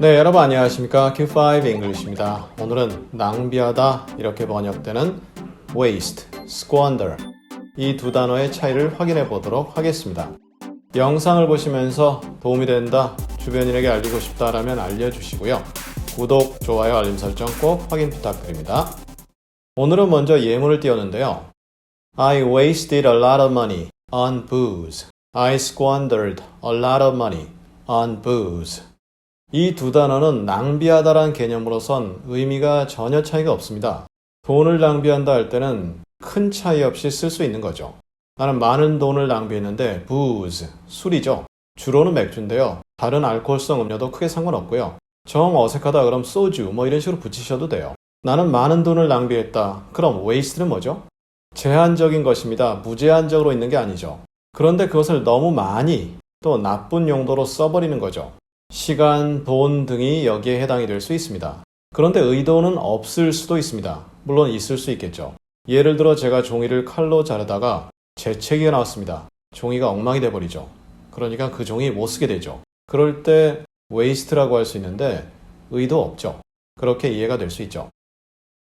네, 여러분 안녕하십니까? Q5 English입니다. 오늘은 낭비하다 이렇게 번역되는 waste, squander 이 두 단어의 차이를 확인해 보도록 하겠습니다. 영상을 보시면서 도움이 된다, 주변인에게 알리고 싶다라면 알려주시고요. 구독, 좋아요, 알림 설정 꼭 확인 부탁드립니다. 오늘은 먼저 예문을 띄웠는데요. I wasted a lot of money on booze. I squandered a lot of money on booze. 이 두 단어는 낭비하다란 개념으로선 의미가 전혀 차이가 없습니다. 돈을 낭비한다 할 때는 큰 차이 없이 쓸 수 있는 거죠. 나는 많은 돈을 낭비했는데 booze, 술이죠. 주로는 맥주인데요. 다른 알코올성 음료도 크게 상관없고요. 정 어색하다 그럼 소주 뭐 이런 식으로 붙이셔도 돼요. 나는 많은 돈을 낭비했다. 그럼 waste는 뭐죠? 제한적인 것입니다. 무제한적으로 있는 게 아니죠. 그런데 그것을 너무 많이 또 나쁜 용도로 써버리는 거죠. 시간, 돈 등이 여기에 해당이 될 수 있습니다. 그런데 의도는 없을 수도 있습니다. 물론 있을 수 있겠죠. 예를 들어 제가 종이를 칼로 자르다가 재채기가 나왔습니다. 종이가 엉망이 돼버리죠. 그러니까 그 종이 못 쓰게 되죠. 그럴 때 waste라고 할 수 있는데 의도 없죠. 그렇게 이해가 될 수 있죠.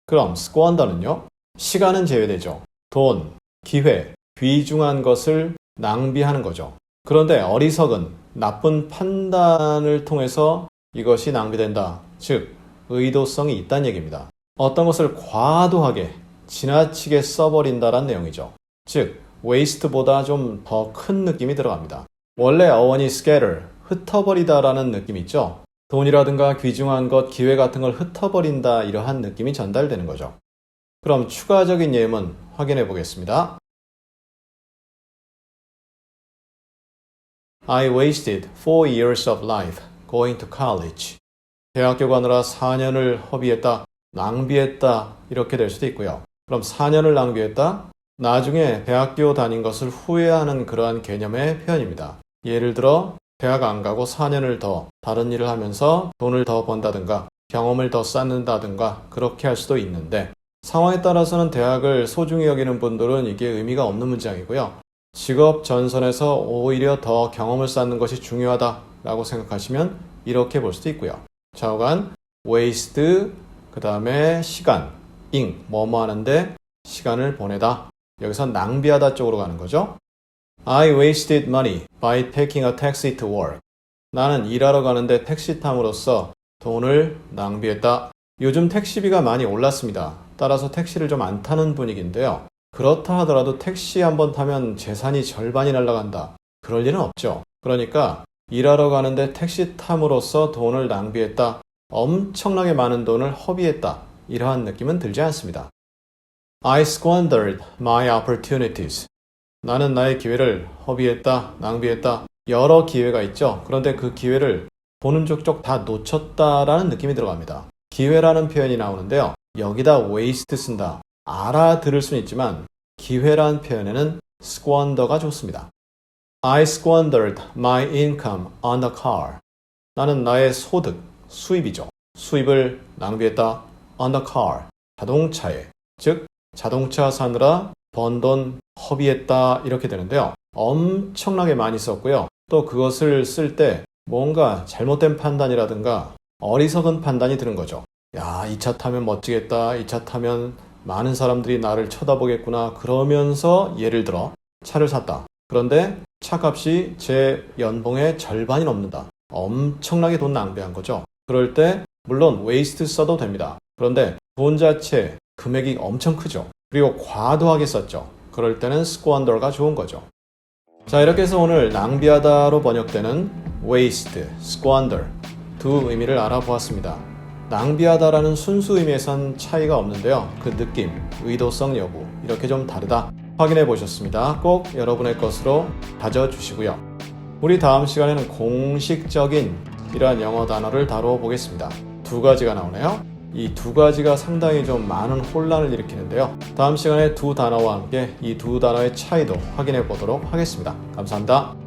그럼 squander는요? 시간은 제외되죠. 돈, 기회, 귀중한 것을 낭비하는 거죠. 그런데 어리석은 나쁜 판단을 통해서 이것이 낭비된다. 즉, 의도성이 있다는 얘기입니다. 어떤 것을 과도하게, 지나치게 써버린다란 내용이죠. 즉, waste보다 좀 더 큰 느낌이 들어갑니다. 원래 어원이 scatter, 흩어버리다라는 느낌 있죠? 돈이라든가 귀중한 것, 기회 같은 걸 흩어버린다 이러한 느낌이 전달되는 거죠. 그럼 추가적인 예문 확인해 보겠습니다. I wasted four years of life going to college. 대학교 가느라 4년을 허비했다, 낭비했다, 이렇게 될 수도 있고요. 그럼 4년을 낭비했다? 나중에 대학교 다닌 것을 후회하는 그러한 개념의 표현입니다. 예를 들어, 대학 안 가고 4년을 더 다른 일을 하면서 돈을 더 번다든가, 경험을 더 쌓는다든가, 그렇게 할 수도 있는데, 상황에 따라서는 대학을 소중히 여기는 분들은 이게 의미가 없는 문장이고요. 직업 전선에서 오히려 더 경험을 쌓는 것이 중요하다라고 생각하시면 이렇게 볼 수도 있고요. 좌우간 waste 그 다음에 시간 ing 뭐뭐 하는데 시간을 보내다 여기서 낭비하다 쪽으로 가는 거죠. I wasted money by taking a taxi to work. 나는 일하러 가는데 택시 탐으로써 돈을 낭비했다. 요즘 택시비가 많이 올랐습니다. 따라서 택시를 좀 안 타는 분위기인데요. 그렇다 하더라도 택시 한번 타면 재산이 절반이 날아간다. 그럴 일은 없죠. 그러니까 일하러 가는데 택시 탐으로써 돈을 낭비했다. 엄청나게 많은 돈을 허비했다. 이러한 느낌은 들지 않습니다. I squandered my opportunities. 나는 나의 기회를 허비했다, 낭비했다. 여러 기회가 있죠. 그런데 그 기회를 보는 족족 다 놓쳤다라는 느낌이 들어갑니다. 기회라는 표현이 나오는데요. 여기다 waste 쓴다. 알아들을 수는 있지만 기회란 표현에는 squander가 좋습니다. I squandered my income on the car. 나는 나의 소득, 수입이죠. 수입을 낭비했다. on the car. 자동차에. 즉, 자동차 사느라 번 돈 허비했다. 이렇게 되는데요. 엄청나게 많이 썼고요. 또 그것을 쓸 때 뭔가 잘못된 판단이라든가 어리석은 판단이 드는 거죠. 야, 이 차 타면 멋지겠다. 이 차 타면 많은 사람들이 나를 쳐다보겠구나. 그러면서 예를 들어 차를 샀다. 그런데 차 값이 제 연봉의 절반이 넘는다. 엄청나게 돈 낭비한 거죠. 그럴 때 물론 웨이스트 써도 됩니다. 그런데 돈 자체 금액이 엄청 크죠. 그리고 과도하게 썼죠. 그럴 때는 스쿼언더가 좋은 거죠. 자, 이렇게 해서 오늘 낭비하다로 번역되는 waste, squander 두 의미를 알아보았습니다. 낭비하다라는 순수 의미에선 차이가 없는데요. 그 느낌, 의도성 여부 이렇게 좀 다르다 확인해 보셨습니다. 꼭 여러분의 것으로 다져주시고요. 우리 다음 시간에는 공식적인 이러한 영어 단어를 다루어 보겠습니다. 두 가지가 나오네요. 이 두 가지가 상당히 좀 많은 혼란을 일으키는데요. 다음 시간에 두 단어와 함께 이 두 단어의 차이도 확인해 보도록 하겠습니다. 감사합니다.